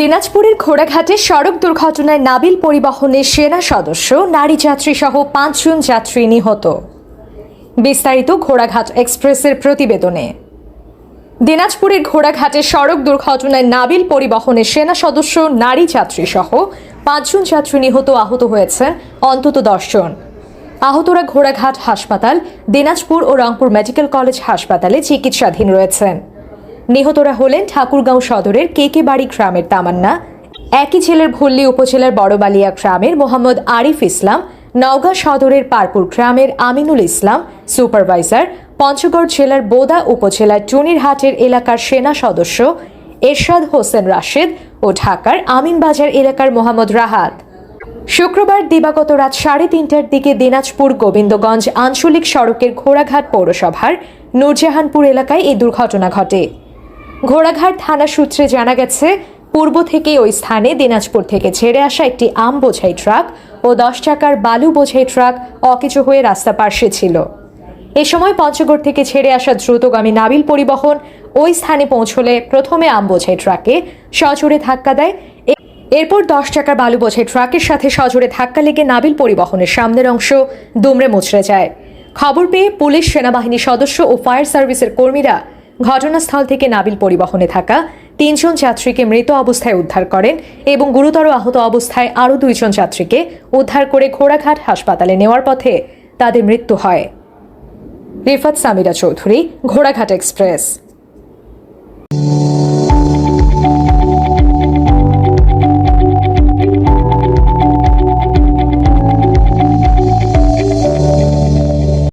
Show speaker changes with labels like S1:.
S1: দিনাজপুরের ঘোড়াঘাটে সড়ক দুর্ঘটনায় নাবিল পরিবহনের সেনা সদস্য, নারী যাত্রী সহ পাঁচজন যাত্রী নিহত। বিস্তারিত ঘোড়াঘাট এক্সপ্রেসের প্রতিবেদনে। দিনাজপুরের ঘোড়াঘাটে সড়ক দুর্ঘটনায় নাবিল পরিবহনের সেনা সদস্য, নারী যাত্রী সহ পাঁচজন যাত্রী নিহত আহত হয়েছেন, অন্তত দশজন আহতরা ঘোড়াঘাট হাসপাতাল, দিনাজপুর ও রংপুর মেডিকেল কলেজ হাসপাতালে চিকিৎসাধীন রয়েছেন। নিহতরা হলেন ঠাকুরগাঁও সদরের কেকে বাড়ি গ্রামের তামান্না, একই জেলার ভল্লি উপজেলার বড়বালিয়া গ্রামের মোহাম্মদ আরিফ ইসলাম, নওগাঁ সদরের পারপুর গ্রামের আমিনুল ইসলাম, সুপারভাইজার, পঞ্চগড় জেলার বোদা উপজেলার টুনিরহাটের এলাকার সেনা সদস্য এরশাদ হোসেন রাশেদ ও ঢাকার আমিনবাজার এলাকার মোহাম্মদ রাহাত। শুক্রবার দিবাগত রাত সাড়ে তিনটার দিকে দিনাজপুর গোবিন্দগঞ্জ আঞ্চলিক সড়কের ঘোড়াঘাট পৌরসভার নূরজাহানপুর এলাকায় এই দুর্ঘটনা ঘটে। ঘোড়াঘাট থানা সূত্রে জানা গেছে, পূর্ব থেকে ওই স্থানে দিনাজপুর থেকে ছেড়ে আসা একটি আম বোঝাই ট্রাক ও দশ চাকার বালু বোঝাই ট্রাক অকেজো হয়ে রাস্তা পার্শ্বে ছিল। এ সময় পঞ্চগড় থেকে ছেড়ে আসা দ্রুতগামী নাবিল পরিবহন ওই স্থানে পৌঁছলে প্রথমে আম বোঝাই ট্রাকে সজোরে ধাক্কা দেয়। এরপর দশ চাকার বালু বোঝাই ট্রাকের সাথে সজোরে ধাক্কা লেগে নাবিল পরিবহনের সামনের অংশ দুমড়ে মুচড়ে যায়। খবর পেয়ে পুলিশ, সেনাবাহিনীর সদস্য ও ফায়ার সার্ভিসের কর্মীরা ঘটনাস্থল থেকে নাবিল পরিবহনে থাকা তিনজন ছাত্রীকে মৃত অবস্থায় উদ্ধার করেন এবং গুরুতর আহত অবস্থায় আরও দুইজন ছাত্রীকে উদ্ধার করে ঘোড়াঘাট হাসপাতালে নেওয়ার পথে তাদের মৃত্যু হয়। রিফাত সামিরা চৌধুরী, ঘোড়াঘাট এক্সপ্রেস।